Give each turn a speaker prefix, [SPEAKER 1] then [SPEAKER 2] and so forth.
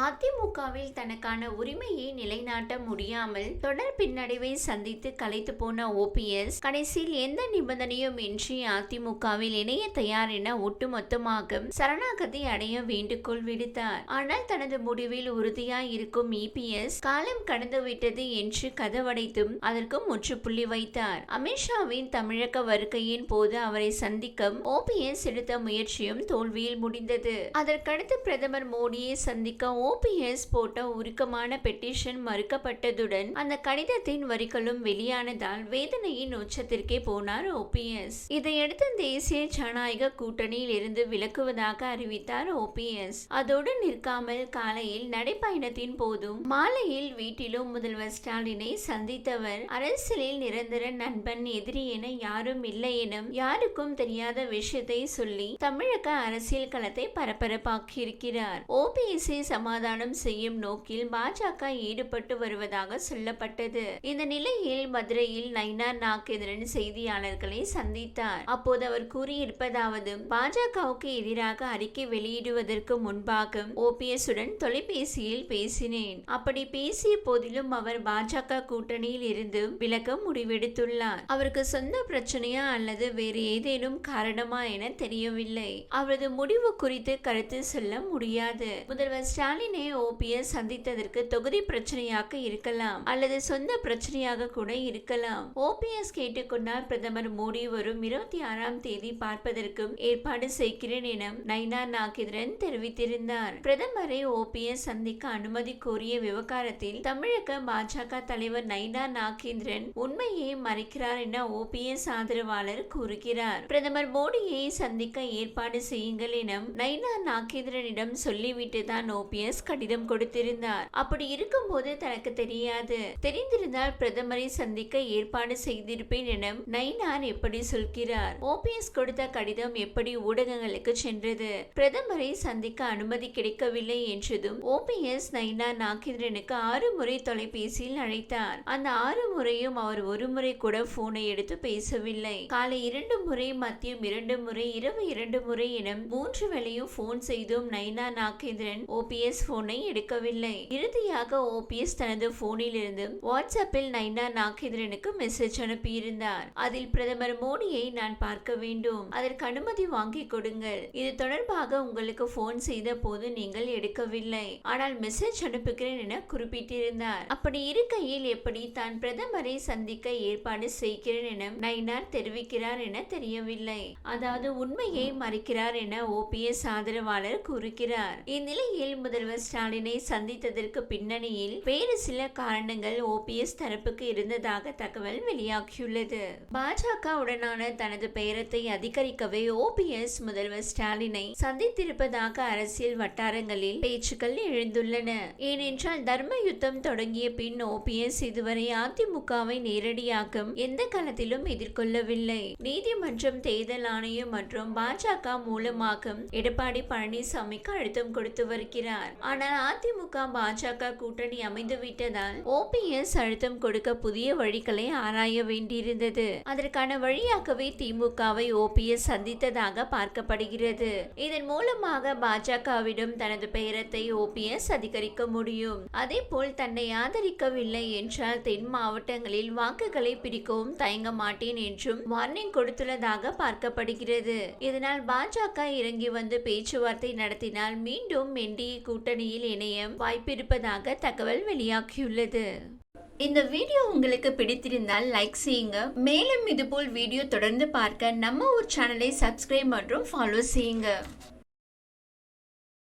[SPEAKER 1] அதிமுகவில் தனக்கான உரிமையை நிலைநாட்ட முடியாமல் தொடர் பின்னடைவை சந்தித்து கலைத்து போன ஓபிஎஸ் கடைசியில் எந்த நிபந்தனையும் இன்றி அதிமுகவில் இணைய தயார் என ஒட்டுமொத்தமாக சரணாகதி அடைய வேண்டுகோள் விடுத்தார். ஆனால் தனது முடிவில் உறுதியாய் இருக்கும் இபிஎஸ் காலம் கடந்துவிட்டது என்று கதவடைத்தும் அதற்கு முற்றுப்புள்ளி வைத்தார். அமித்ஷாவின் தமிழக வருகையின் போது அவரை சந்திக்க ஓபிஎஸ் எடுத்த முயற்சியும் தோல்வியில் முடிந்தது. அதற்கடுத்து பிரதமர் மோடியை சந்திக்க ஓபிஎஸ் போட்ட உருக்கமான பெட்டிஷன் மறுக்கப்பட்டதுடன் அந்த கடிதத்தின் வரிகளும் வெளியானதால் வேதனையின் உச்சத்திற்கே போனார் ஓபிஎஸ் இதையடுத்து தேசிய ஜனநாயக கூட்டணியில் இருந்து விலக்குவதாக அறிவித்தார் ஓபிஎஸ் அதோடு நிற்காமல் காலையில் நடைப்பயணத்தின் போதும் மாலையில் வீட்டிலும் முதல்வர் ஸ்டாலினை சந்தித்தவர் அரசியலில் நிரந்தர நண்பன் எதிரி என யாரும் இல்லை எனும் யாருக்கும் தெரியாத விஷயத்தை சொல்லி தமிழக அரசியல் களத்தை பரபரப்பாக்கியிருக்கிறார். ஓபிஎஸ்ஐ சமாதானம் செய்யும் நோக்கில் பாஜக ஈடுபட்டு வருவதாக சொல்லப்பட்டது. இந்த நிலையில் மதுரையில் நைனார் நாகேந்திரன் செய்தியாளர்களை சந்தித்தார். அப்போது அவர் கூறியிருப்பதாவது பாஜகவுக்கு எதிராக அறிக்கை வெளியிடுவதற்கு முன்பாக ஓபிஎஸ் உடன் தொலைபேசியில் பேசினேன். அப்படி பேசிய போதிலும் அவர் பாஜக கூட்டணியில் இருந்து விலக முடிவெடுத்துள்ளார். அவருக்கு சொந்த பிரச்சனையா அல்லது வேறு ஏதேனும் காரணமா என தெரியவில்லை. அவரது முடிவு குறித்து கருத்து சொல்ல முடியாது. முதல்வர் ஸ்டாலின் ஓபிஎஸ் சந்தித்ததற்கு தொகுதி பிரச்சனையாக இருக்கலாம் அல்லது சொந்த பிரச்சனையாக கூட இருக்கலாம். ஓபிஎஸ் கேட்டுக்கொண்டால் பிரதமர் மோடி வரும் இருபத்தி ஆறாம் தேதி பார்ப்பதற்கும் ஏற்பாடு செய்கிறேன் என நைனா நாகேந்திரன் தெரிவித்திருந்தார். பிரதமரை ஓபிஎஸ் சந்திக்க அனுமதி கோரிய விவகாரத்தில் தமிழக பாஜக தலைவர் நைனா நாகேந்திரன் உண்மையை மறைக்கிறார் என ஓபிஎஸ் ஆதரவாளர் கூறுகிறார். பிரதமர் மோடியை சந்திக்க ஏற்பாடு செய்யுங்கள் என நைனா நாகேந்திரனிடம் சொல்லிவிட்டு தான் ஓபிஎஸ் கடிதம் கொடுத்திருந்தார். அப்படி இருக்கும்போது தனக்கு தெரியாது. தெரிந்திருந்தால் பிரதமரை சந்திக்க ஏற்பாடு செய்திருப்பேன் என நைனார் எப்படி சொல்கிறார். ஓபிஎஸ் கொடுத்த கடிதம் எப்படி ஊடகங்களுக்கு சென்றது? பிரதமரை சந்திக்க அனுமதி கிடைக்கவில்லை என்றதும் ஓபிஎஸ் நைனா நாகேந்திரனுக்கு ஆறு முறை தொலைபேசியில் அழைத்தார். அந்த ஆறு முறையும் அவர் ஒரு முறை கூட போனை எடுத்து பேசவில்லை. காலை இரண்டு முறை மத்தியம் இரண்டு முறை இரவு இரண்டு முறை என மூன்று வேளையும் போன் செய்தும் நைனா நாகேந்திரன் ஓபிஎஸ் போனை எடுக்கவில்லை. இறுதியாக ஓபிஎஸ் தனது போனில் இருந்து வாட்ஸ்அப்பில் நைனா நாகேந்திரனுக்கு மெசேஜ் அனுப்பியிருந்தார். அதில் பிரதமர் மோடியை நான் பார்க்க வேண்டும். அதற்கு அனுமதி வாங்கி கொடுங்கள். இது தொடர்பாக உங்களுக்கு போன் செய்த போது நீங்கள் எடுக்கவில்லை. ஆனால் மெசேஜ் அனுப்புகிறேன் என குறிப்பிட்டிருந்தார். அப்படி இருக்கையில் எப்படி தான் பிரதமரை சந்திக்க ஏற்பாடு செய்கிறேன் என நைனார் தெரிவிக்கிறார் என தெரியவில்லை. அதாவது உண்மையை மறைக்கிறார் என ஓபிஎஸ் ஆதரவாளர் கூறுகிறார். இந்நிலையில் முதல்வர் ஸ்டாலினை சந்தித்ததற்கு பின்னணியில் வேறு சில காரணங்கள் ஓபிஎஸ் தரப்புக்கு இருந்ததாக தகவல் வெளியாகியுள்ளது. பாஜக உடனான தனது பெயரத்தை அதிகரிக்கவே ஓபிஎஸ் முதல்வர் ஸ்டாலினை சந்தித்திருப்பதாக அரசியல் வட்டாரங்களில் பேச்சுக்கள் எழுந்துள்ளன. ஏனென்றால் தர்ம யுத்தம் தொடங்கிய பின் ஓபிஎஸ் இதுவரை அதிமுகவை நேரடியாக எந்த களத்திலும் எதிர்கொள்ளவில்லை. நீதிமன்றம் தேர்தல் ஆணையம் மற்றும் பாஜக மூலமாக எடப்பாடி பழனிசாமிக்கு அழுத்தம் கொடுத்து வருகிறார். ஆனால் அதிமுக பாஜக கூட்டணி அமைந்துவிட்டதால் ஓபிஎஸ் அழுத்தம் கொடுக்க புதிய வழிகளை ஆராய வேண்டியிருந்தது. அதற்கான வழியாகவே திமுகவை ஓபிஎஸ் சந்தித்ததாக பார்க்கப்படுகிறது. இதன் மூலமாக பாஜகவிடம் தனது பெயரத்தை ஓபிஎஸ் அதிகரிக்க முடியும். அதே போல் தன்னை ஆதரிக்கவில்லை என்றால் தென் மாவட்டங்களில் வாக்குகளை பிடிக்கவும் தயங்க மாட்டேன் என்றும் வார்னிங் கொடுத்துள்ளதாக பார்க்கப்படுகிறது. இதனால் பாஜக இறங்கி வந்து பேச்சுவார்த்தை நடத்தினால் மீண்டும் என்டிஏ கூட்டணியில் இணைய வாய்ப்பிருப்பதாக தகவல் வெளியாகியுள்ளது. இந்த வீடியோ உங்களுக்கு பிடித்திருந்தால் லைக் செய்யுங்க. மேலும் இதுபோல் வீடியோ தொடர்ந்து பார்க்க நம்ம ஒரு சேனலை சப்ஸ்கிரைப் மற்றும் ஃபாலோ செய்யுங்க.